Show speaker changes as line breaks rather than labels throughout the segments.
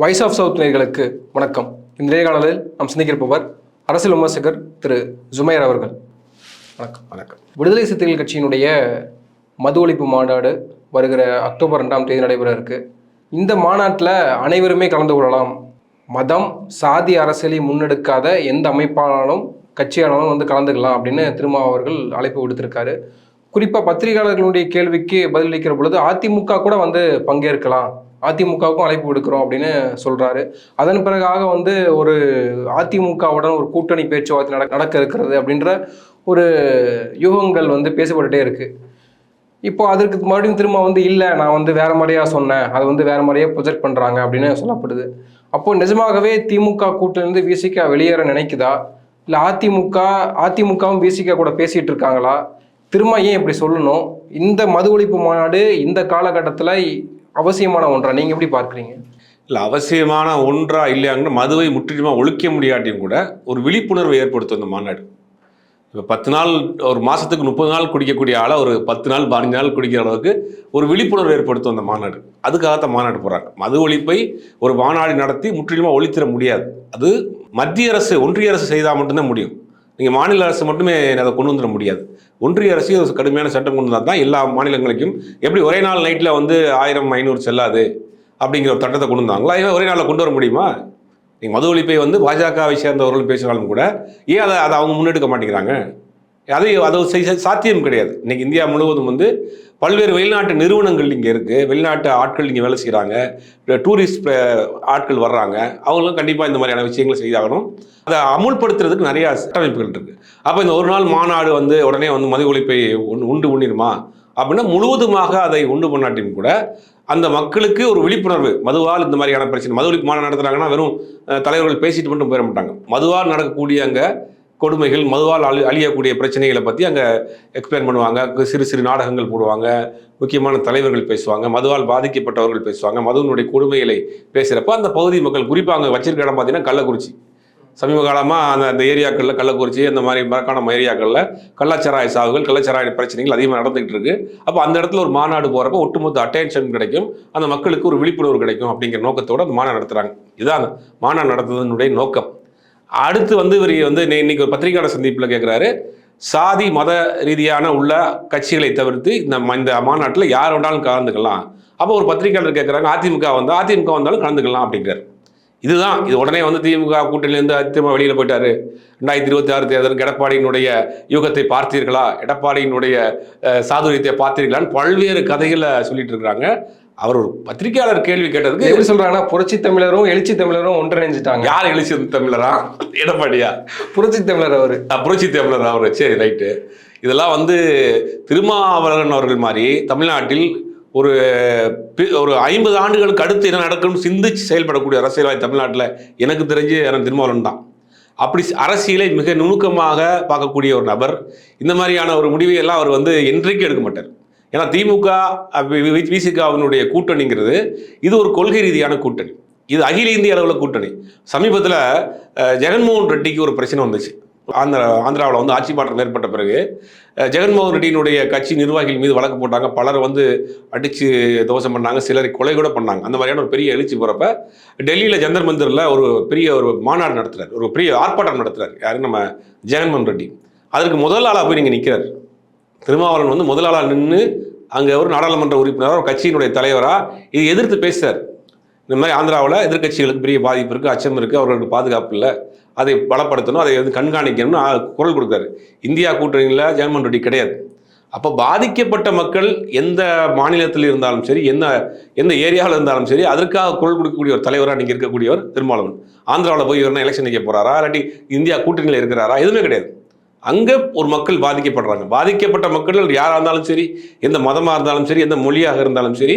Voice of south நேயர்களுக்கு வணக்கம். இந்த நேர்காணலில் நாம் சிந்திக்கிருப்பவர் அரசியல் விமர்சகர் திரு ஜுமைர் அவர்கள். வணக்கம்.
வணக்கம்.
விடுதலை சிறுத்தைகள் கட்சியினுடைய மது ஒழிப்பு மாநாடு வருகிற அக்டோபர் ரெண்டாம் தேதி நடைபெற இருக்கு. இந்த மாநாட்டில் அனைவருமே கலந்து கொள்ளலாம். மதம் சாதி அரசியலை முன்னெடுக்காத எந்த அமைப்பானாலும் கட்சியானாலும் வந்து கலந்துக்கலாம் அப்படின்னு திருமா அவர்கள் அழைப்பு விடுத்திருக்காரு. குறிப்பாக பத்திரிகையாளர்களுடைய கேள்விக்கு பதிலளிக்கிற பொழுது அதிமுக கூட வந்து பங்கேற்கலாம். அதிமுகவுக்கும் அழைப்பு விடுக்கிறோம் அப்படின்னு சொல்கிறாரு அதன் பிறகாக வந்து ஒரு அதிமுகவுடன் ஒரு கூட்டணி பேச்சுவார்த்தை நட நடக்க இருக்கிறது அப்படின்ற ஒரு யூகங்கள் வந்து பேசப்பட்டுட்டே இருக்குது இப்போ அதற்கு மறுபடியும் திரும்ப வந்து இல்லை நான் வந்து வேற மாதிரியாக சொன்னேன் அதை வந்து வேற மாதிரியே ப்ரொஜெக்ட் பண்ணுறாங்க அப்படின்னு சொல்லப்படுது. அப்போ நிஜமாகவே திமுக கூட்டிலிருந்து விசிகா வெளியேற நினைக்குதா? இல்லை அதிமுக அதிமுகவும் விசிகா கூட பேசிகிட்டு இருக்காங்களா? திரும்ப ஏன் இப்படி சொல்லணும்? இந்த மது ஒழிப்பு மாநாடு இந்த காலகட்டத்தில் அவசியமான ஒன்றா? நீங்கள் எப்படி பார்க்குறீங்க?
இல்லை அவசியமான ஒன்றா இல்லையாங்கன்னு மதுவை முற்றிலுமாக ஒழிக்க முடியாட்டியும் கூட ஒரு விழிப்புணர்வை ஏற்படுத்தும் இந்த மாநாடு. இப்போ பத்து நாள் ஒரு மாதத்துக்கு முப்பது நாள் குடிக்கக்கூடிய ஆளை ஒரு பத்து நாள் பதினஞ்சு நாள் குடிக்கிற அளவுக்கு ஒரு விழிப்புணர்வு ஏற்படுத்தும் அந்த மாநாடு. அதுக்காகத்தான் மாநாடு போகிறாங்க மது ஒழிப்பை ஒரு மாநாடு நடத்தி முற்றிலுமாக ஒழித்திட முடியாது. அது மத்திய அரசு ஒன்றிய அரசு செய்தால் மட்டும்தான் முடியும். நீங்கள் மாநில அரசு மட்டுமே அதை கொண்டு வந்துட முடியாது. ஒன்றிய அரசு ஒரு கடுமையான சட்டம் கொண்டு வந்தால் தான் எல்லா மாநிலங்களுக்கும் எப்படி ஒரே நாள் நைட்டில் வந்து ஆயிரம் ஐநூறு செல்லாது அப்படிங்கிற ஒரு சட்டத்தை கொண்டு வந்தாங்களா? ஏன் ஒரே நாளில் கொண்டு வர முடியுமா? நீங்கள் மது ஒழிப்பை வந்து பாஜகவை சேர்ந்தவர்கள் பேசினாலும் கூட ஏன் அதை அதை அவங்க முன்னெடுக்க மாட்டேங்கிறாங்க? அது அது செய்- சாத்தியம் கிடையாது. இன்றைக்கி இந்தியா முழுவதும் வந்து பல்வேறு வெளிநாட்டு நிறுவனங்கள் இங்கே இருக்குது வெளிநாட்டு ஆட்கள் இங்கே வேலை செய்கிறாங்க டூரிஸ்ட் ஆட்கள் வர்றாங்க. அவங்களும் கண்டிப்பாக இந்த மாதிரியான விஷயங்களை செய்தாகணும். அதை அமுல்படுத்துறதுக்கு நிறையா சட்டமைப்புகள் இருக்குது அப்போ இந்த ஒரு நாள் மாநாடு வந்து உடனே வந்து மது ஒழிப்பை உண்டு உண்டு உண்ணிருமா? அப்படின்னா முழுவதுமாக அதை உண்டு பண்ணாட்டியும் கூட அந்த மக்களுக்கு ஒரு விழிப்புணர்வு மதுவால் இந்த மாதிரியான பிரச்சனை மது ஒழிப்பு மாநாடு நடத்துறாங்கன்னா வெறும் தலைவர்கள் பேசிட்டு மட்டும் போயிட மாட்டாங்க. மதுவால் நடக்கக்கூடிய அங்கே கொடுமைகள் மதுவால் அழி அழியக்கூடிய பிரச்சனைகளை பற்றி அங்கே எக்ஸ்பிளைன் பண்ணுவாங்க. சிறு சிறு நாடகங்கள் போடுவாங்க. முக்கியமான தலைவர்கள் பேசுவாங்க. மதுவால் பாதிக்கப்பட்டவர்கள் பேசுவாங்க. மதுவினுடைய கொடுமைகளை பேசுகிறப்ப அந்த பகுதி மக்கள் குறிப்பாக அங்கே வச்சிருக்க இடம் பார்த்தீங்கன்னா கள்ளக்குறிச்சி. சமீப காலமாக அந்த அந்த ஏரியாக்களில் கள்ளக்குறிச்சி அந்த மாதிரி மரக்கான ஏரியாக்களில் கள்ளச்சராய சாவுகள் கள்ளச்சாராய பிரச்சனைகள் அதிகமாக நடந்துகிட்டு இருக்கு. அப்போ அந்த இடத்துல ஒரு மாநாடு போகிறப்ப ஒட்டுமொத்த அட்டென்ஷன் கிடைக்கும். அந்த மக்களுக்கு ஒரு விழிப்புணர்வு கிடைக்கும் அப்படிங்கிற நோக்கத்தோடு அந்த மாநாடு நடத்துகிறாங்க இதுதான் மாநாடு நடத்துவதனுடைய நோக்கம். அடுத்து வந்து இவர் வந்து இன்னைக்கு ஒரு பத்திரிகையாளர் சந்திப்பில் கேட்குறாரு சாதி மத ரீதியான உள்ள கட்சிகளை தவிர்த்து இந்த ம- இந்த மாநாட்டில் யார் வேணாலும் கலந்துக்கலாம். அப்போ ஒரு பத்திரிகையாளர் கேட்குறாங்க அதிமுக வந்தால் அதிமுக வந்தாலும் கலந்துக்கலாம் அப்படிங்கிறார். இதுதான் இது உடனே வந்து திமுக கூட்டணியிலேருந்து அதிமுக வெளியில் போயிட்டாரு. ரெண்டாயிரத்தி இருபத்தி ஆறு தேர்தல் எடப்பாடியினுடைய யூகத்தை பார்த்தீர்களா? எடப்பாடியினுடைய சாதுரியத்தை பார்த்தீர்களான்னு பல்வேறு கதைகளை சொல்லிட்டு இருக்கிறாங்க. அவர் ஒரு பத்திரிகையாளர் கேள்வி கேட்டதுக்கு
எப்படி சொல்றாங்கன்னா புரட்சி தமிழரும் எழுச்சி தமிழரும் ஒன்றிணைஞ்சிட்டாங்க.
யார் எழுச்சி தமிழரா? எடப்பாடியா?
புரட்சி தமிழர் அவரு.
புரட்சி தமிழர் அவர். சரி ரைட்டு. இதெல்லாம் வந்து திருமாவளவன் அவர்கள் மாதிரி தமிழ்நாட்டில் ஒரு ஒரு ஐம்பது ஆண்டுகளுக்கு அடுத்து என்ன நடக்கும்னு சிந்திச்சு செயல்படக்கூடிய அரசியல்வாதி தமிழ்நாட்டில் எனக்கு தெரிஞ்சு எனக்கு திருமாவளவன் தான். அப்படி அரசியலை மிக நுணுக்கமாக பார்க்கக்கூடிய ஒரு நபர். இந்த மாதிரியான ஒரு முடிவை எல்லாம் அவர் வந்து என்றைக்கும் எடுக்க மாட்டார். ஏன்னா திமுக விசிகாவினுடைய கூட்டணிங்கிறது இது ஒரு கொள்கை ரீதியான கூட்டணி. இது அகில இந்திய அளவில் கூட்டணி. சமீபத்தில் ஜெகன்மோகன் ரெட்டிக்கு ஒரு பிரச்சனை வந்துச்சு. ஆந்திரா ஆந்திராவில் வந்து ஆட்சி மாற்றம் ஏற்பட்ட பிறகு ஜெகன்மோகன் ரெட்டியினுடைய கட்சி நிர்வாகிகள் மீது வழக்கு போட்டாங்க. பலர் வந்து அடித்து தோசம் பண்ணாங்க. சிலர் கொலை கூட பண்ணாங்க. அந்த மாதிரியான ஒரு பெரிய எழுச்சி போகிறப்ப டெல்லியில் ஜந்தர் மந்திரில் ஒரு பெரிய ஒரு மாநாடு நடத்துகிறார் ஒரு பெரிய ஆர்ப்பாட்டம் நடத்துகிறார் யாரு? நம்ம ஜெகன்மோகன் ரெட்டி. அதற்கு முதல் ஆளாக போய் நீங்கள் நிற்கிறார் திருமாவளவன் வந்து முதலாளாக நின்று அங்கே ஒரு நாடாளுமன்ற உறுப்பினராக ஒரு கட்சியினுடைய தலைவராக இது எதிர்த்து பேசுகிறார் இந்த மாதிரி ஆந்திராவில் எதிர்க்கட்சிகளுக்கு பெரிய பாதிப்பு இருக்குது அச்சம் இருக்குது அவர்களுக்கு பாதுகாப்பு இல்லை. அதை பலப்படுத்தணும் அதை வந்து கண்காணிக்கணும்னு குரல் கொடுக்குறாரு இந்தியா கூட்டணியில் ஜெகன்மோகன் ரெட்டி கிடையாது. அப்போ பாதிக்கப்பட்ட மக்கள் எந்த மாநிலத்தில் இருந்தாலும் சரி என்ன எந்த ஏரியாவில் இருந்தாலும் சரி அதற்காக குரல் கொடுக்கக்கூடிய ஒரு தலைவராக நீங்கள் இருக்கக்கூடியவர் திருமாவளவன். ஆந்திராவில் போய் இவர்னா எலெக்ஷன் நிற்க போகிறாரா இல்லாட்டி இந்தியா கூட்டணியில் இருக்கிறாரா எதுவுமே கிடையாது. அங்கே ஒரு மக்கள் பாதிக்கப்படுறாங்க. பாதிக்கப்பட்ட மக்கள் யாராக இருந்தாலும் சரி எந்த மதமாக இருந்தாலும் சரி எந்த மொழியாக இருந்தாலும் சரி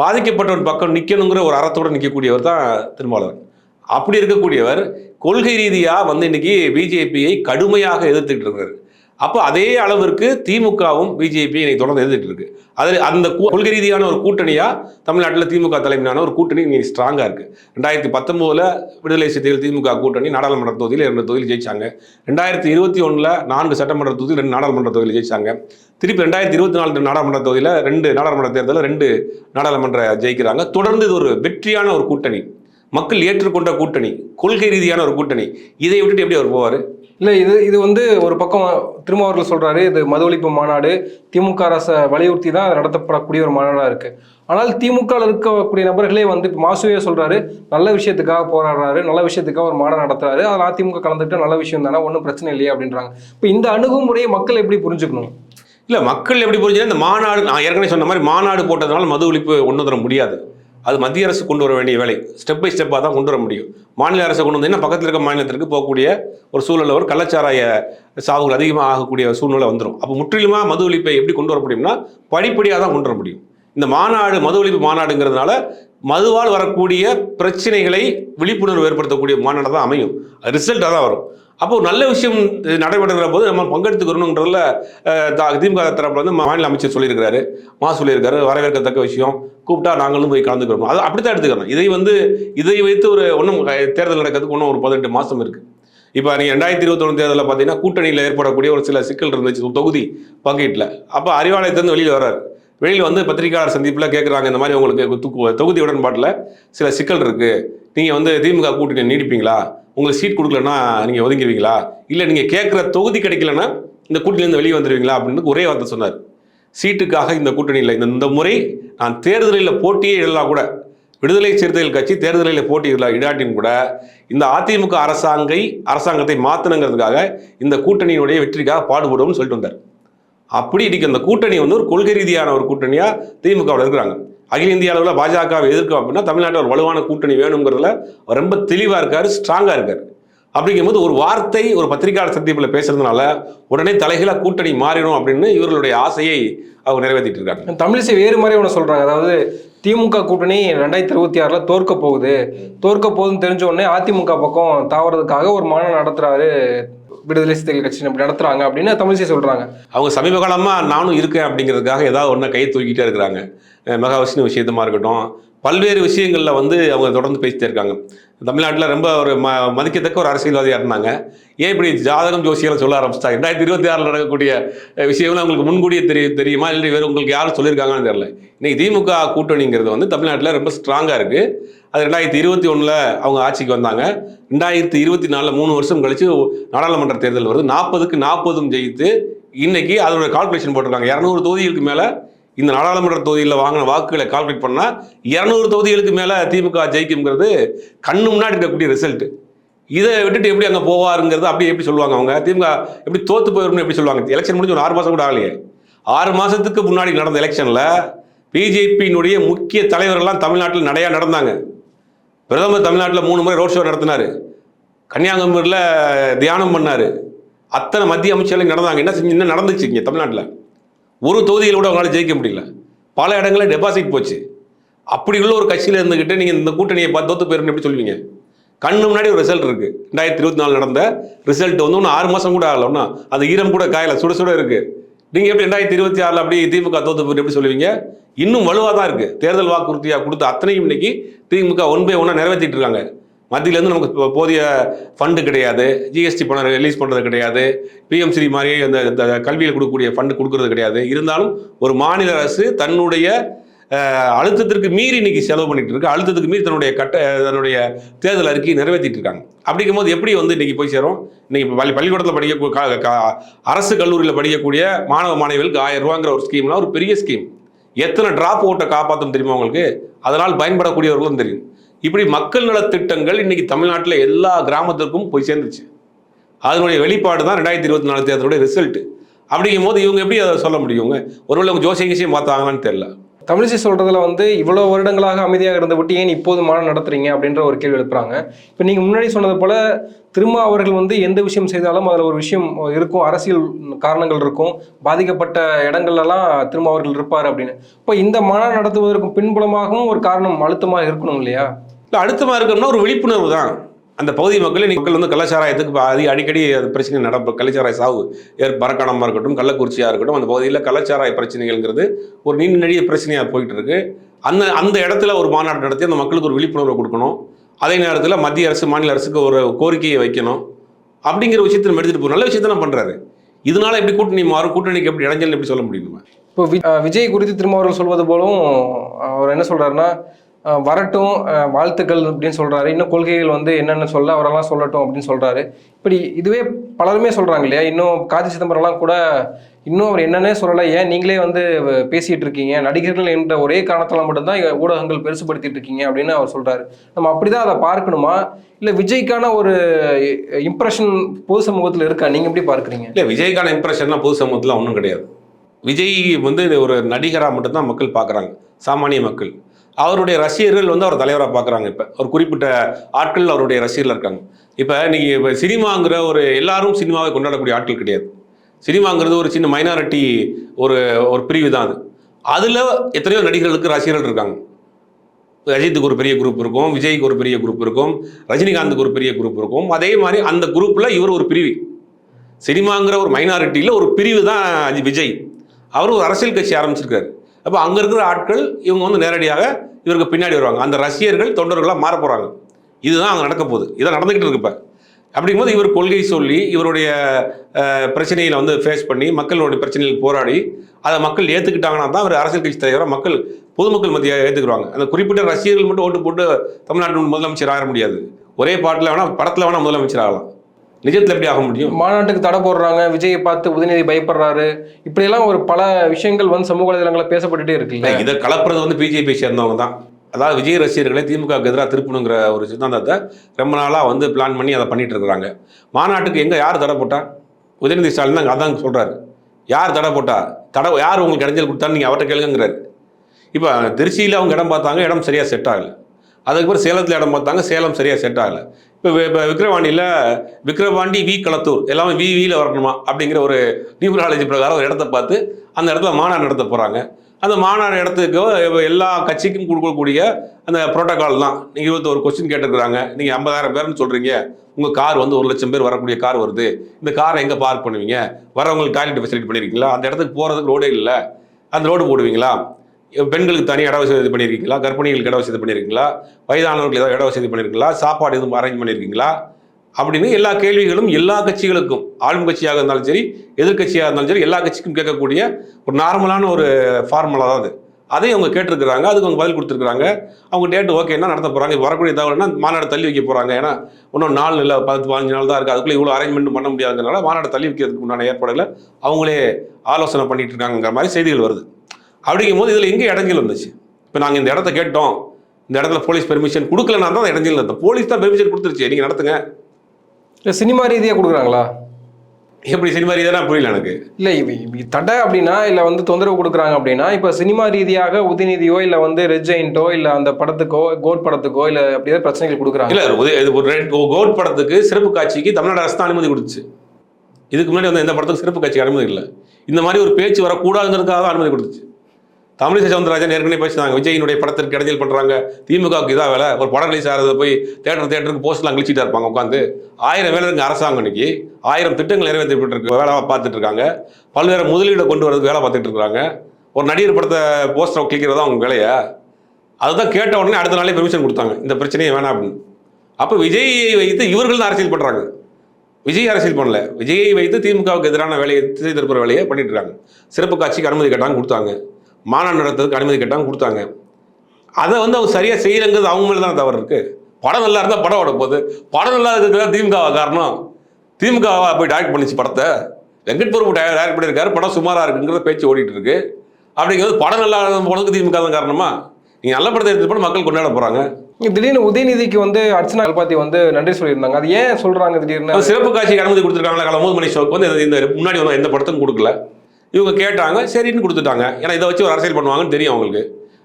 பாதிக்கப்பட்டவன் பக்கம் நிற்கணுங்கிற ஒரு அறத்தோடு நிற்கக்கூடியவர் தான் திருமாவளவன். அப்படி இருக்கக்கூடியவர் கொள்கை ரீதியாக வந்து இன்னைக்கு பிஜேபியை கடுமையாக எதிர்த்துக்கிட்டு இருக்கிறார் அப்போ அதே அளவிற்கு திமுகவும் பிஜேபி இன்னைக்கு தொடர்ந்து எழுதிட்டு இருக்கு. அதில் அந்த கூ- கொள்கை ரீதியான ஒரு கூட்டணியாக தமிழ்நாட்டில் திமுக தலைமையிலான ஒரு கூட்டணி இன்னைக்கு ஸ்ட்ராங்காக இருக்கு. ரெண்டாயிரத்தி பத்தொம்போதில் விடுதலை சிறுத்தைகள் திமுக கூட்டணி நாடாளுமன்ற தொகுதியில் இரண்டு தொகுதியில் ஜெயிச்சாங்க. ரெண்டாயிரத்தி இருபத்தி ஒன்றில் நான்கு சட்டமன்ற தொகுதியில் ரெண்டு நாடாளுமன்ற தொகுதியில் ஜெயிச்சாங்க. திருப்பி ரெண்டாயிரத்தி இருபத்தி நாலு நாடாளுமன்ற தொகுதியில் ரெண்டு நாடாளுமன்ற தேர்தலில் ரெண்டு நாடாளுமன்ற ஜெயிக்கிறாங்க. தொடர்ந்து இது ஒரு வெற்றியான ஒரு கூட்டணி. மக்கள் ஏற்றுக்கொண்ட கூட்டணி. கொள்கை ரீதியான ஒரு கூட்டணி. இதை விட்டுட்டு எப்படி அவர் போவார்?
இல்லை இது இது வந்து ஒரு பக்கம் திரும்ப அவர்கள் சொல்கிறாரு இது மது ஒழிப்பு மாநாடு திமுக அரசை வலியுறுத்தி தான் நடத்தப்படக்கூடிய ஒரு மாநாடாக இருக்குது ஆனால் திமுக இருக்கக்கூடிய நபர்களே வந்து இப்போ மாசுவே சொல்கிறாரு நல்ல விஷயத்துக்காக போராடுறாரு நல்ல விஷயத்துக்காக ஒரு மாநாடு நடத்துறாரு அதில் அதிமுக கலந்துக்கிட்டு நல்ல விஷயம் தானே ஒன்றும் பிரச்சனை இல்லையே அப்படின்றாங்க. இப்போ இந்த அணுகுமுறையை மக்கள் எப்படி புரிஞ்சுக்கணும்?
இல்லை மக்கள் எப்படி புரிஞ்சுன்னா இந்த மாநாடு நான் ஏற்கனவே சொன்ன மாதிரி மாநாடு போட்டதுனால மது ஒழிப்பு ஒன்று தர முடியாது. அது மத்திய அரசு கொண்டு வர வேண்டிய வேலை. ஸ்டெப் பை ஸ்டெப்பாக தான் கொண்டு வர முடியும். மாநில அரசு கொண்டு வந்து பக்கத்தில் இருக்க மாநிலத்திற்கு போகக்கூடிய ஒரு சூழலில் ஒரு கள்ளச்சாராய சாவுகள் அதிகமாக ஆகக்கூடிய சூழ்நிலை வந்துடும் அப்போ முற்றிலுமாக மது ஒழிப்பை எப்படி கொண்டு வர முடியும்னா படிப்படியாக தான் கொண்டு வர முடியும். இந்த மாநாடு மது ஒழிப்பு மாநாடுங்கிறதுனால மதுவால் வரக்கூடிய பிரச்சனைகளை விழிப்புணர்வு ஏற்படுத்தக்கூடிய மாநாடு தான் அமையும். ரிசல்ட்டாக தான் வரும். அப்போ நல்ல விஷயம் நடைபெறுகிற போது நம்ம பங்கெடுத்துக்கிறோன்றதுல திமுக தரப்பில் வந்து மாநில அமைச்சர் சொல்லியிருக்கிறாரு. மா சொல்லியிருக்காரு வரவேற்கத்தக்க விஷயம். கூப்பிட்டா நாங்களும் போய் கலந்துக்கிறோம். அது அப்படி தான் எடுத்துக்கிறோம் இதை வந்து இதை வைத்து ஒரு ஒன்றும் தேர்தல் நடக்கிறதுக்கு ஒன்றும் ஒரு பதினெட்டு மாதம் இருக்குது இப்போ நீங்கள் ரெண்டாயிரத்தி இருபத்தொன்று தேர்தலில் பார்த்தீங்கன்னா கூட்டணியில் ஏற்படக்கூடிய ஒரு சில சிக்கல் இருந்துச்சு தொகுதி பங்கீட்டில் அப்போ அறிவாலயத்திலேருந்து வெளியில் வர்றாரு. வெளியில் வந்து பத்திரிகையாளர் சந்திப்பில் கேட்குறாங்க இந்த மாதிரி உங்களுக்கு தொகுதி உடன்பாட்டில் சில சிக்கல் இருக்குது நீங்கள் வந்து திமுக கூட்டணி நீடிப்பீங்களா? உங்களுக்கு சீட் கொடுக்கலன்னா நீங்கள் ஒதுங்கிடுவீங்களா இல்லை நீங்கள் கேட்குற தொகுதி கிடைக்கலன்னா இந்த கூட்டணியிலேருந்து வெளியே வந்துடுவீங்களா அப்படின்னு ஒரே வார்த்தை சொன்னார். சீட்டுக்காக இந்த கூட்டணியில் இந்த இந்த முறை நான் தேர்தலில் போட்டியே இடலாம் கூட விடுதலை சிறுத்தைகள் கட்சி தேர்தலில் போட்டி இதில் இடாட்டின் கூட இந்த அதிமுக அரசாங்கை அரசாங்கத்தை மாற்றணுங்கிறதுக்காக இந்த கூட்டணியினுடைய வெற்றிக்காக பாடுபடுவோம்னு சொல்லிட்டு வந்தார். அப்படி இன்றைக்கி அந்த கூட்டணி வந்து ஒரு கொள்கை ரீதியான ஒரு கூட்டணியாக திமுகவில் இருக்கிறாங்க. அகில இந்திய அளவில் பாஜகவை எதிர்க்கும் அப்படின்னா தமிழ்நாட்டில் ஒரு வலுவான கூட்டணி வேணுங்கிறதுல அவர் ரொம்ப தெளிவாக இருக்காரு ஸ்ட்ராங்காக இருக்காரு. அப்படிங்கும்போது ஒரு வார்த்தை ஒரு பத்திரிகையாளர் சந்திப்பில் பேசுறதுனால உடனே தலைகீழாக கூட்டணி மாறிடும் அப்படின்னு இவர்களுடைய ஆசையை அவங்க நிறைவேற்றிட்டு இருக்காங்க.
தமிழிசை வேறு மாதிரி ஒன்று சொல்றாங்க. அதாவது திமுக கூட்டணி ரெண்டாயிரத்தி இருபத்தி ஆறில் தோற்க போகுது. தோற்க போகுதுன்னு தெரிஞ்ச உடனே அதிமுக பக்கம் தாவறதுக்காக ஒரு மாநாடு நடத்துறாரு விடுதலை சிறுத்தைகள் கட்சி அப்படி நடத்துறாங்க அப்படின்னு தமிழிசை சொல்றாங்க.
அவங்க சமீப காலமாக நானும் இருக்கேன் அப்படிங்கிறதுக்காக ஏதாவது ஒன்றை கை தூக்கிட்டே இருக்கிறாங்க. மெகா விஷ்ணு விஷயத்தமாக இருக்கட்டும் பல்வேறு விஷயங்களில் வந்து அவங்க தொடர்ந்து பேசிட்டே இருக்காங்க. தமிழ்நாட்டில் ரொம்ப ஒரு ம மதிக்கத்தக்க ஒரு அரசியல்வாதியாக இருந்தாங்க. ஏன் இப்படி ஜாதகம் ஜோசியெல்லாம் சொல்ல ஆரம்பிச்சிட்டாங்க? ரெண்டாயிரத்தி இருபத்தி ஆறில் நடக்கக்கூடிய அஹ், உங்களுக்கு அவங்களுக்கு முன்கூடியே தெரிய தெரியுமா? இல்லை வேறு உங்களுக்கு யாரும் சொல்லியிருக்காங்கன்னு தெரியல. இன்றைக்கி திமுக கூட்டணிங்கிறது வந்து தமிழ்நாட்டில் ரொம்ப ஸ்ட்ராங்காக இருக்குது அது ரெண்டாயிரத்தி இருபத்தி ஒன்றில் அவங்க ஆட்சிக்கு வந்தாங்க. ரெண்டாயிரத்தி இருபத்தி நாலில் மூணு வருஷம் கழித்து நாடாளுமன்ற தேர்தல் வருது. நாற்பதுக்கு நாற்பதும் ஜெயித்து இன்றைக்கி அதோட கால்குலேஷன் போட்டிருக்காங்க. இரநூறு தொகுதிகளுக்கு மேலே இந்த நாடாளுமன்ற தொகுதியில் வாங்கின வாக்குகளை கால்குலேட் பண்ணால் இரநூறு தொகுதிகளுக்கு மேலே திமுக ஜெயிக்குங்கிறது கண்ணு முன்னாடி இருக்கக்கூடிய ரிசல்ட் இதை விட்டுட்டு எப்படி அங்கே போவாருங்கிறது அப்படி எப்படி சொல்லுவாங்க அவங்க? திமுக எப்படி தோத்து போயிரும்னு எப்படி சொல்லுவாங்க? எலெக்ஷன் முடிஞ்சு ஒரு ஆறு மாதம் கூட ஆகலையே. ஆறு மாதத்துக்கு முன்னாடி நடந்த எலெக்ஷனில் பிஜேபியினுடைய முக்கிய தலைவர்கள்லாம் தமிழ்நாட்டில் நிறையா நடந்தாங்க. பிரதமர் தமிழ்நாட்டில் மூணு முறை ரோட் ஷோ நடத்தினார். கன்னியாகுமரியில் தியானம் பண்ணார். அத்தனை மத்திய அமைச்சர்கள் நடந்தாங்க. என்ன செஞ்சு என்ன நடந்துச்சு இங்கே தமிழ்நாட்டில்? ஒரு தொகுதியில் கூட அவங்களால ஜெயிக்க முடியல. பல இடங்களில் டெபாசிட் போச்சு. அப்படி உள்ள ஒரு கட்சியில் இருந்துக்கிட்டு நீங்கள் இந்த கூட்டணியை பார்த்து தோத்து போயிருன்னு எப்படி சொல்லுவீங்க? கண்ணு முன்னாடி ஒரு ரிசல்ட் இருக்கு. ரெண்டாயிரத்தி இருபத்தி நாலு நடந்த ரிசல்ட் வந்து ஒன்றும் ஆறு மாதம் கூட ஆகல. ஒன்றும் அது ஈரம் கூட காயல சுட சுட இருக்கு. நீங்கள் எப்படி ரெண்டாயிரத்தி இருபத்தி ஆறில் அப்படி திமுக தோத்து போயிட்டு எப்படி சொல்லுவீங்க? இன்னும் வலுவாக தான் இருக்கு. தேர்தல் வாக்குறுதியாக கொடுத்த அத்தனையும் இன்னைக்கு திமுக ஒன் பை ஒன்னாக நிறைவேற்றிட்டு இருக்காங்க. மத்தியிலேருந்து நமக்கு போதிய ஃபண்டு கிடையாது. ஜிஎஸ்டி பணம் ரிலீஸ் பண்ணுறது கிடையாது. பிஎம்சி மாதிரி அந்த இந்த கல்வியில் கொடுக்கக்கூடிய ஃபண்டு கொடுக்கறது கிடையாது. இருந்தாலும் ஒரு மாநில அரசு தன்னுடைய அழுத்தத்திற்கு மீறி இன்னைக்கு செலவு பண்ணிட்டு இருக்கு. அழுத்தத்துக்கு மீறி தன்னுடைய கட்ட தன்னுடைய தேர்தல் அறிக்கையை நிறைவேற்றிட்டு இருக்காங்க. அப்படிங்கும் போது எப்படி வந்து இன்னைக்கு போய் சேரும்? இன்னைக்கு பள்ளி பள்ளிக்கூடத்தில் படிக்க அரசு கல்லூரியில் படிக்கக்கூடிய மாணவ மாணவிகளுக்கு ஆயிரம் ரூபாங்கிற ஒரு ஸ்கீம்லாம் ஒரு பெரிய ஸ்கீம் எத்தனை டிராப் அவுட்டை காப்பாற்றும் தெரியுமா உங்களுக்கு? அதனால் பயன்படக்கூடியவர்களும் தெரியும். இப்படி மக்கள் நலத்திட்டங்கள் இன்றைக்கி இன்னைக்கு தமிழ்நாட்டில் எல்லா கிராமத்திற்கும் போய் சேர்ந்துச்சு அதனுடைய வெளிப்பாடு தான் ரெண்டாயிரத்தி இருபத்தி நாலு தேர்தலுடைய ரிசல்ட்டு அப்படிங்கும் போது இவங்க எப்படி அதை சொல்ல முடியுங்க? ஒருவேளை அவங்க ஜோசிய கிசியம் பார்த்தாங்களான்னு தெரியல.
தமிழிசை சொல்றதுல வந்து இவ்வளவு வருடங்களாக அமைதியாக இருந்த விட்டு ஏன் இப்போது மாநாடு நடத்துறீங்க அப்படின்ற ஒரு கேள்வி எழுப்புறாங்க. இப்போ நீங்க முன்னாடி சொன்னது போல திரும்ப அவர்கள் வந்து எந்த விஷயம் செய்தாலும் அதில் ஒரு விஷயம் இருக்கும் அரசியல் காரணங்கள் இருக்கும் பாதிக்கப்பட்ட இடங்கள்லாம் திரும்ப அவர்கள் இருப்பார் அப்படின்னு. இப்போ இந்த மாநாடு நடத்துவதற்கு பின்புலமாகவும் ஒரு காரணம் அழுத்தமாக இருக்கணும் இல்லையா?
இல்லை அழுத்தமாக இருக்கணும்னா ஒரு விழிப்புணர்வு தான். அந்த பகுதி மக்கள் இன்னைக்கு மக்கள் வந்து கலாச்சாரத்துக்கு அதிக அடிக்கடி அது பிரச்சனை நடப்பு கலாச்சார சாவு ஏற் பரக்கணமாக இருக்கட்டும் கள்ளக்குறிச்சியாக இருக்கட்டும் அந்த பகுதியில் கலாச்சார பிரச்சனைகள்ங்கிறது ஒரு நீண்ட நெடிய பிரச்சனையாக போயிட்டு இருக்கு அந்த அந்த இடத்துல ஒரு மாநாடு நடத்தி அந்த மக்களுக்கு ஒரு விழிப்புணர்வை கொடுக்கணும். அதே நேரத்தில் மத்திய அரசு மாநில அரசுக்கு ஒரு கோரிக்கையை வைக்கணும். அப்படிங்கிற விஷயத்தை நம்ம எடுத்துகிட்டு நல்ல விஷயத்தை நம்ம பண்ணுறாரு இதனால எப்படி கூட்டணி மாறும் கூட்டணிக்கு எப்படி இடைஞ்சல் எப்படி சொல்ல முடியும்
இப்போ விஜய் குறித்து திரும்ப அவர்கள் சொல்வது போலும் அவர் என்ன சொல்கிறாருன்னா வரட்டும் வாழ்த்துக்கள் அப்படின்னு சொல்கிறாரு இன்னும் கொள்கைகள் வந்து என்னென்ன சொல்ல அவரெல்லாம் சொல்லட்டும் அப்படின்னு சொல்கிறாரு இப்படி இதுவே பலருமே சொல்கிறாங்க இல்லையா? இன்னும் காதி சிதம்பரம்லாம் கூட இன்னும் அவர் என்னன்னே சொல்லலை. ஏன் நீங்களே வந்து பேசிகிட்டு இருக்கீங்க? நடிகர்கள் என்ற ஒரே காரணத்தால் மட்டும்தான் ஊடகங்கள் பெருசுபடுத்திட்டு இருக்கீங்க அப்படின்னு அவர் சொல்கிறாரு நம்ம அப்படி தான் அதை பார்க்கணுமா? இல்லை விஜய்க்கான ஒரு இம்ப்ரெஷன் பொது சமூகத்தில் இருக்கா? நீங்கள் எப்படி பார்க்குறீங்க?
இல்லை விஜய்க்கான இம்ப்ரெஷன்லாம் பொது சமூகத்தில் ஒன்றும் கிடையாது. விஜய் வந்து ஒரு நடிகராக மட்டும்தான் மக்கள் பார்க்குறாங்க. சாமானிய மக்கள். அவருடைய ரசிகர்கள் வந்து அவர் தலைவராக பார்க்குறாங்க இப்போ. ஒரு குறிப்பிட்ட ஆட்கள் அவருடைய ரசிகர்கள் இருக்காங்க. இப்போ நீங்கள் இப்போ சினிமாங்கிற ஒரு எல்லாரும் சினிமாவை கொண்டாடக்கூடிய ஆட்கள் கிடையாது. சினிமாங்கிறது ஒரு சின்ன மைனாரிட்டி ஒரு ஒரு பிரிவு தான் அது. அதில் எத்தனையோ நடிகர்களுக்கு ரசிகர்கள் இருக்காங்க. அஜித்துக்கு ஒரு பெரிய குரூப் இருக்கும் விஜய்க்கு ஒரு பெரிய குரூப் இருக்கும் ரஜினிகாந்துக்கு ஒரு பெரிய குரூப் இருக்கும். அதே மாதிரி அந்த குரூப்பில் இவர் ஒரு பிரிவு. சினிமாங்கிற ஒரு மைனாரிட்டியில் ஒரு பிரிவு தான் விஜய். அவர் ஒரு அரசியல் கட்சி ஆரம்பிச்சிருக்காரு. அப்போ அங்கே இருக்கிற ஆட்கள் இவங்க வந்து நேரடியாக இவருக்கு பின்னாடி வருவாங்க. அந்த ரசிகர்கள் தொண்டர்களாக மாற போகிறாங்க இதுதான் அங்கே நடக்க போகுது. இதான் நடந்துக்கிட்டு இருக்கு இப்போ. அப்படிங்கும்போது இவர் கொள்கை சொல்லி இவருடைய பிரச்சனையில் வந்து ஃபேஸ் பண்ணி மக்களுடைய பிரச்சனைகள் போராடி அதை மக்கள் ஏற்றுக்கிட்டாங்கன்னா தான் அவர் அரசியல் கட்சி தலைவராக மக்கள் பொதுமக்கள் மத்திய ஏற்றுக்குறாங்க அந்த குறிப்பிட்ட ரசிகர்கள் மட்டும் ஓட்டு போட்டு தமிழ்நாட்டின் முதலமைச்சர் ஆக முடியாது. ஒரே பாட்டில் வேணால் படத்தில் வேணால் முதலமைச்சர் ஆகலாம். நிஜத்தில் எப்படி ஆக முடியும்?
மாநாட்டுக்கு தடை போடுறாங்க விஜயை பார்த்து உதயநிதி பயப்படுறாரு. இப்படியெல்லாம் ஒரு பல விஷயங்கள் வந்து சமூக வலைதளங்கள பேசப்பட்டுட்டே
இல்லை, இதை கலப்புறது வந்து பிஜேபி சேர்ந்தவங்க தான். அதாவது விஜய் ரசிகர்களை திமுகவுக்கு எதிராக திருப்பணுங்கிற ஒரு சித்தாந்தத்தை ரொம்ப நாளாக வந்து பிளான் பண்ணி அதை பண்ணிட்டு இருக்கிறாங்க. மாநாட்டுக்கு எங்கே யார் தடை போட்டா? உதயநிதி ஸ்டாலின் தான் அதான் சொல்கிறாரு யார் தடை போட்டா? தடை யார் உங்களுக்கு இடைஞ்சல் கொடுத்தான்னு நீங்கள் அவர்கிட்ட கேளுங்கிறாரு. இப்போ திருச்சியில் அவங்க இடம் பார்த்தாங்க இடம் சரியாக செட் ஆகலை. அதுக்கப்புறம் சேலத்தில் இடம் பார்த்தாங்க சேலம் சரியாக செட் ஆகலை. இப்போ இப்போ விக்ரவாண்டியில் விக்ரவாண்டி வி களத்தூர் எல்லாமே வி வியில் வரணுமா அப்படிங்கிற ஒரு நியூமராலஜி பிரகாரம் ஒரு இடத்த பார்த்து அந்த இடத்துல மாநாடு நடத்த போகிறாங்க அந்த மாநாடு இடத்துக்கு எல்லா கட்சிக்கும் கொடுக்கக்கூடிய அந்த ப்ரோட்டோக்கால் தான். நீங்கள் இருபத்தோரு கொஸ்டின் கேட்டுருக்குறாங்க நீங்கள் ஐம்பதாயிரம் பேர்னு சொல்கிறீங்க உங்கள் கார் வந்து ஒரு லட்சம் பேர் வரக்கூடிய கார் வருது. இந்த காரை எங்கே பார்க் பண்ணுவீங்க? வரவங்களுக்கு டாய்லெட் ஃபெசிலிட்டி பண்ணியிருக்கீங்களா அந்த இடத்துக்கு போகிறதுக்கு ரோடே இல்லை. அந்த ரோடு போடுவீங்களா? பெண்களுக்கு தனி இட வசதி பண்ணியிருக்கீங்களா? கர்ப்பிணிகளுக்கு இட வசதி பண்ணியிருக்கீங்களா? வயதானவர்களுக்கு ஏதாவது இட வசதி பண்ணியிருக்கீங்களா? சாப்பாடு எதுவும் அரேஞ்ச் பண்ணியிருக்கீங்களா? அப்படின்னு எல்லா கேள்விகளும் எல்லா கட்சிகளுக்கும் ஆளும் கட்சியாக இருந்தாலும் சரி எதிர்க்கட்சியாக இருந்தாலும் சரி எல்லா கட்சிக்கும் கேட்கக்கூடிய ஒரு நார்மலான ஒரு ஃபார்முலா தான் அது. அதையும் அவங்க கேட்டிருக்கிறாங்க அதுக்கு அவங்க பதில் கொடுத்துருக்காங்க அவங்க டேட் ஓகே என்ன நடத்த போகிறாங்க இப்போ வரக்கூடிய தகவல்னா மாநாடு தள்ளி வைக்க போகிறாங்க ஏன்னா இன்னும் நாள் இல்லை பத்து பதினஞ்சு நாள் தான் இருக்குது அதுக்குள்ளே இவ்வளோ அரேஞ்ச்மெண்ட் பண்ண முடியாதுங்கிறனால மாநாடு தள்ளி வைக்கிறதுக்கு உண்டான ஏற்பாடுகளை அவங்களே ஆலோசனை பண்ணிட்டு இருக்காங்கிற மாதிரி செய்திகள் வருது. அப்படிங்கும் போது இதில் எங்கே இடைஞ்சல் வந்துச்சு? இப்போ நாங்கள் இந்த இடத்த கேட்டோம். இந்த இடத்துல போலீஸ் பெர்மிஷன் கொடுக்கலனா தான் இடைஞ்சல் நடத்தும். போலீஸ் தான் பெர்மிஷன் கொடுத்துருச்சு. நீங்கள் நடத்துங்க.
இல்ல சினிமா ரீதியா கொடுக்குறாங்களா?
எப்படி சினிமா ரீதியாக புரியல எனக்கு.
இல்ல தடை அப்படின்னா இல்ல வந்து தொந்தரவு கொடுக்குறாங்க அப்படின்னா இப்ப சினிமா ரீதியாக உதயநிதியோ இல்ல வந்து ரெட் ஜெயின்ட்டோ இல்ல அந்த படத்துக்கோ கோட் படத்துக்கோ இல்ல அப்படி ஏதாவது பிரச்சனைகள் கொடுக்குறாங்க.
இல்ல இது ஒரு கோட் படத்துக்கு சிறப்பு காட்சிக்கு தமிழ்நாடு அரசு தான் அனுமதி கொடுத்துச்சு. இதுக்கு முன்னாடி வந்து எந்த படத்துக்கு சிறப்பு காட்சிக்கு அனுமதி இல்லை. இந்த மாதிரி ஒரு பேச்சு வரக்கூடாதுங்கிறதுக்காக தான் அனுமதி கொடுத்துச்சு. தமிழிசை சவுந்தரராஜன் ஏற்கனவே பேசினாங்க விஜயினுடைய படத்திற்கு இடைஞ்சல் பண்ணுறாங்க திமுகவுக்கு இதாக வேலை ஒரு படம் ரிலீஸ் ஆகிறத போய் தேட்டர் தேட்டருக்கு போஸ்ட்லாம் கழிச்சிட்டு இருப்பாங்க உட்காந்து ஆயிரம் வேலை இருக்கு அரசாங்கம் இன்னைக்கு. ஆயிரம் திட்டங்கள் நிறைவேற்றப்பட்டு இருக்கு வேலை பார்த்துட்டு இருக்காங்க. பல்வேறு முதலீடை கொண்டு வரதுக்கு வேலை பார்த்துட்டு இருக்காங்க ஒரு நடிகர் படத்தை போஸ்டர் கிளிக்கிறதா அவங்க வேலையா? அதுதான் கேட்ட உடனே அடுத்த நாளே பெர்மிஷன் கொடுத்தாங்க இந்த பிரச்சனையே வேணாம் அப்படின்னு. அப்போ விஜயை வைத்து இவர்கள் தான் அரசியல் பண்ணுறாங்க விஜய் அரசியல் பண்ணல. விஜயை வைத்து திமுகவுக்கு எதிரான வேலையை திசை திருப்புற வேலையை பண்ணிட்டு இருக்காங்க. சிறப்பு காட்சிக்கு அனுமதி கேட்டாங்க கொடுத்தாங்க. மாநாடு நடத்துறதுக்கு அனுமதி கேட்டாங்க கொடுத்தாங்க. அதை வந்து அவங்க சரியாக செய்யலைங்கிறது அவங்க மேலே தான் தவறு இருக்கு. படம் நல்லா இருந்தால் படம் ஓட போகுது. படம் நல்லா இருக்கிறது திமுகவா காரணம்? திமுகவா போய் டைரக்ட் பண்ணிச்சு படத்தை? வெங்கட் பிரபு டைரக்ட் பண்ணியிருக்காரு. படம் சுமாராக இருக்குங்கிற பேச்சு ஓடிட்டு இருக்கு. அப்படிங்கிறது படம் நல்லா போனதுக்கு திமுக தான் காரணமா? நீங்கள் நல்ல படத்தை எடுத்து போட மக்கள் கொண்டாட போகிறாங்க
திடீர்னு உதயநிதிக்கு வந்து அர்ச்சனா கல்பாத்தி வந்து நன்றி சொல்லியிருந்தாங்க. அது ஏன் சொல்றாங்க திடீர்னு?
சிறப்பு காட்சிக்கு அனுமதி கொடுத்துருக்காங்களா காலம் ஒன்பது மணி ஷோக்கு வந்து இந்த முன்னாடி வந்து எந்த படத்துக்கும் கொடுக்கல. இவங்க கேட்டாங்க சரின்னு கொடுத்துட்டாங்க. ஏன்னா இதை வச்சு ஒரு அரசியல் பண்ணுவாங்கன்னு தெரியும் அவங்களுக்கு.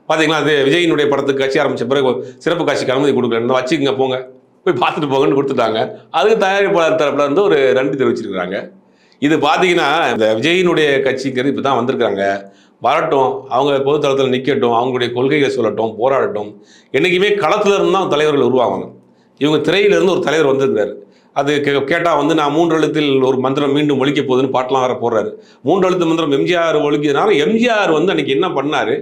பார்த்தீங்களா அது விஜயினுடைய படத்துக்கு கட்சி ஆரம்பிச்ச பிறகு சிறப்பு காட்சிக்கு அனுமதி கொடுக்கலன்னு வச்சுக்கோங்க போங்க போய் பார்த்துட்டு போங்கன்னு கொடுத்துட்டாங்க. அதுக்கு தயாரிப்பாளர் தரப்பில் இருந்து ஒரு நன்றி தெரிவிச்சிருக்கிறாங்க. இது பார்த்தீங்கன்னா இந்த விஜயினுடைய கட்சிங்கிறது இப்போ தான் வந்திருக்காங்க வரட்டும் அவங்க பொதுத்தளத்தில் நிற்கட்டும் அவங்களுடைய கொள்கைகளை சொல்லட்டும் போராடட்டும். என்றைக்குமே களத்துல இருந்து தான் தலைவர்கள் உருவாகணும் இவங்க திரையிலேருந்து ஒரு தலைவர் வந்திருக்கிறாரு. அது கேட்டால் வந்து நான் மூன்று எழுத்தில் ஒரு மந்திரம் மீண்டும் ஒழிக்க போகுதுன்னு பாட்டெலாம் வர போடுறாரு. மூன்று எழுத்து மந்திரம் எம்ஜிஆர் ஒழிக்கிறதுனால எம்ஜிஆர் வந்து அன்றைக்கி என்ன பண்ணார்?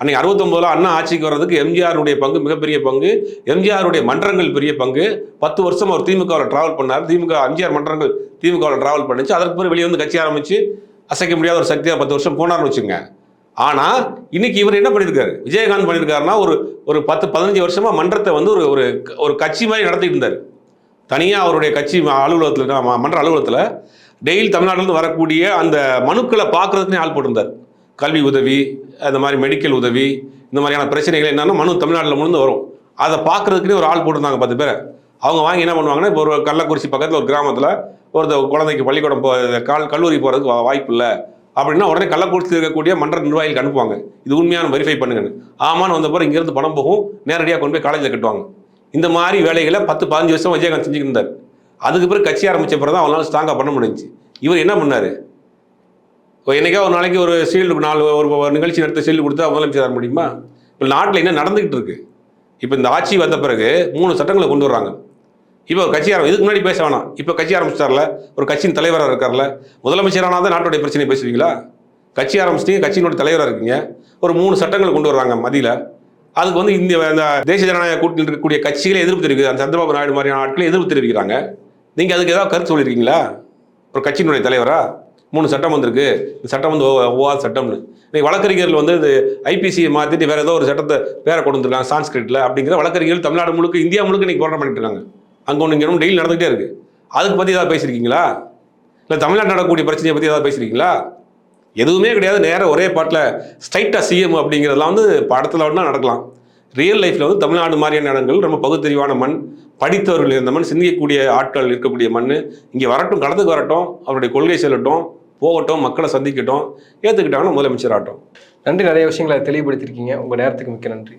அன்றைக்கி அறுபத்தொம்போதில் அண்ணா ஆட்சிக்கு வர்றதுக்கு எம்ஜிஆருடைய பங்கு மிகப்பெரிய பங்கு எம்ஜிஆருடைய மன்றங்கள் பெரிய பங்கு. பத்து வருஷம் அவர் திமுகவில் ட்ராவல் பண்ணார். திமுக எம்ஜிஆர் மன்றங்கள் திமுகவில் ட்ராவல் பண்ணிச்சு. அதற்கு பிறகு வெளியே வந்து கட்சி ஆரம்பித்து அசைக்க முடியாத ஒரு சக்தியாக பத்து வருஷம் போனார்னு வச்சுங்க ஆனால் இன்னைக்கு இவர் என்ன பண்ணியிருக்காரு விஜயகாந்த் பண்ணியிருக்காருன்னா ஒரு ஒரு பத்து பதினஞ்சு வருஷமாக மன்றத்தை வந்து ஒரு ஒரு ஒரு கட்சி மாதிரி நடத்திட்டு இருந்தார். தனியாக அவருடைய கட்சி அலுவலகத்தில் மன்ற அலுவலகத்தில் டெய்லி தமிழ்நாட்டிலேருந்து வரக்கூடிய அந்த மனுக்களை பார்க்கறதுக்குனே ஆள் போட்டிருந்தார். கல்வி உதவி அந்த மாதிரி மெடிக்கல் உதவி இந்த மாதிரியான பிரச்சனைகள் என்னென்னா மனு தமிழ்நாட்டில் முழுந்து வரும். அதை பார்க்கறதுக்குனே ஒரு ஆள் போட்டிருந்தாங்க பத்து பேர். அவங்க வாங்கி என்ன பண்ணுவாங்கன்னா இப்போ ஒரு கள்ளக்குறிச்சி பக்கத்தில் ஒரு கிராமத்தில் ஒரு குழந்தைக்கு பள்ளிக்கூடம் போ கால் கல்லூரி போகிறதுக்கு வாய்ப்பு இல்லை. அப்படின்னா உடனே கள்ளக்குறிச்சி இருக்கக்கூடிய மன்ற நிர்வாகிகளுக்கு அனுப்புவாங்க. இது உண்மையான வெரிஃபை பண்ணுங்கன்னு. ஆமான்னு வந்தப்போ இங்கேருந்து பணம் போகும் நேரடியாக கொண்டு போய் காலேஜில் கட்டுவாங்க. இந்த மாதிரி வேலைகளை பத்து பதினஞ்சு வருஷம் விஜயகாந்த் செஞ்சுட்டு இருந்தார். அதுக்கு பிறகு கட்சி ஆரம்பித்த பிறகு தான் அவனால் ஸ்ட்ராங்காக பண்ண முடிஞ்சு இவர் என்ன பண்ணார்? இப்போ என்னைக்கா ஒரு நாளைக்கு ஒரு சீல்டு நாலு ஒரு நிகழ்ச்சி நடத்த சீல்டு கொடுத்தா முதலமைச்சர் ஆக முடியுமா? இப்போ நாட்டில் என்ன நடந்துக்கிட்டு இருக்கு? இப்போ இந்த ஆட்சி வந்த பிறகு மூணு சட்டங்களை கொண்டு வர்றாங்க. இப்போ ஒரு கட்சி ஆரம்பி இதுக்கு முன்னாடி பேச வேணாம். இப்போ கட்சி ஆரம்பிச்சிட்டார்ல ஒரு கட்சியின் தலைவராக இருக்கார்ல முதலமைச்சரானா தான் நாட்டுடைய பிரச்சனை பேசுவீங்களா? கட்சி ஆரம்பிச்சிட்டீங்க கட்சியினுடைய தலைவராக இருக்கீங்க. ஒரு மூணு சட்டங்களை கொண்டு வர்றாங்க மதியில் அதுக்கு வந்து இந்த இந்த தேசிய ஜனநாயக கூட்டணியில் இருக்கக்கூடிய கட்சிகளே எதிர்ப்பு தெரிவிக்குது. அந்த சந்திரபாபு நாயுடு மாதிரியான ஆட்களை எதிர்ப்பு தெரிவிக்கிறாங்க. நீங்கள் அதுக்கு ஏதாவது கருத்து சொல்லியிருக்கீங்களா? ஒரு கட்சியினுடைய தலைவரா? மூணு சட்டம் வந்திருக்கு. இந்த சட்டம் வந்து ஓவா சட்டம்னு. இன்னைக்கு வழக்கறிஞர்கள் வந்து இது ஐபிசியை மாற்றிட்டு வேறு ஏதோ ஒரு சட்டத்தை பேரை கொண்டு வந்துருக்காங்க சான்ஸ்கிரிட்டில் அப்படிங்கிற வழக்கறிஞர்கள் தமிழ்நாடு முழுக்க இந்தியா முழுக்க இன்றைக்கி போராட்டம் பண்ணிட்டு இருக்காங்க. அங்கே ஒன்று இங்கே டெய்லி நடந்துகிட்டே இருக்குது அதுக்கு பற்றி ஏதாவது பேசியிருக்கீங்களா? இல்லை தமிழ்நாடு நடக்கக்கூடிய பிரச்சனையை பற்றி ஏதாவது பேசியிருக்கீங்களா? எதுவுமே கிடையாது. நேரம் ஒரே பாட்டில் ஸ்ட்ரைட்டாக சிஎம் அப்படிங்கிறதெல்லாம் வந்து படத்தில் ஒன்றா நடக்கலாம். ரியல் லைஃப்பில் வந்து தமிழ்நாடு மாதிரியான இடங்கள் ரொம்ப பகுத்தறிவான மண் படித்தவர்கள் இருந்த மண் சிந்திக்கக்கூடிய ஆட்கள் இருக்கக்கூடிய மண் இங்கே வரட்டும் களத்துக்கு வரட்டும் அவருடைய கொள்கை செல்லட்டும் போகட்டும் மக்களை சந்திக்கட்டும் ஏற்றுக்கிட்டாங்கன்னா முதலமைச்சர் ஆகட்டும்.
நன்றி. நிறைய விஷயங்களை தெளிவுபடுத்தியிருக்கீங்க. உங்கள் நேரத்துக்கு மிக்க நன்றி.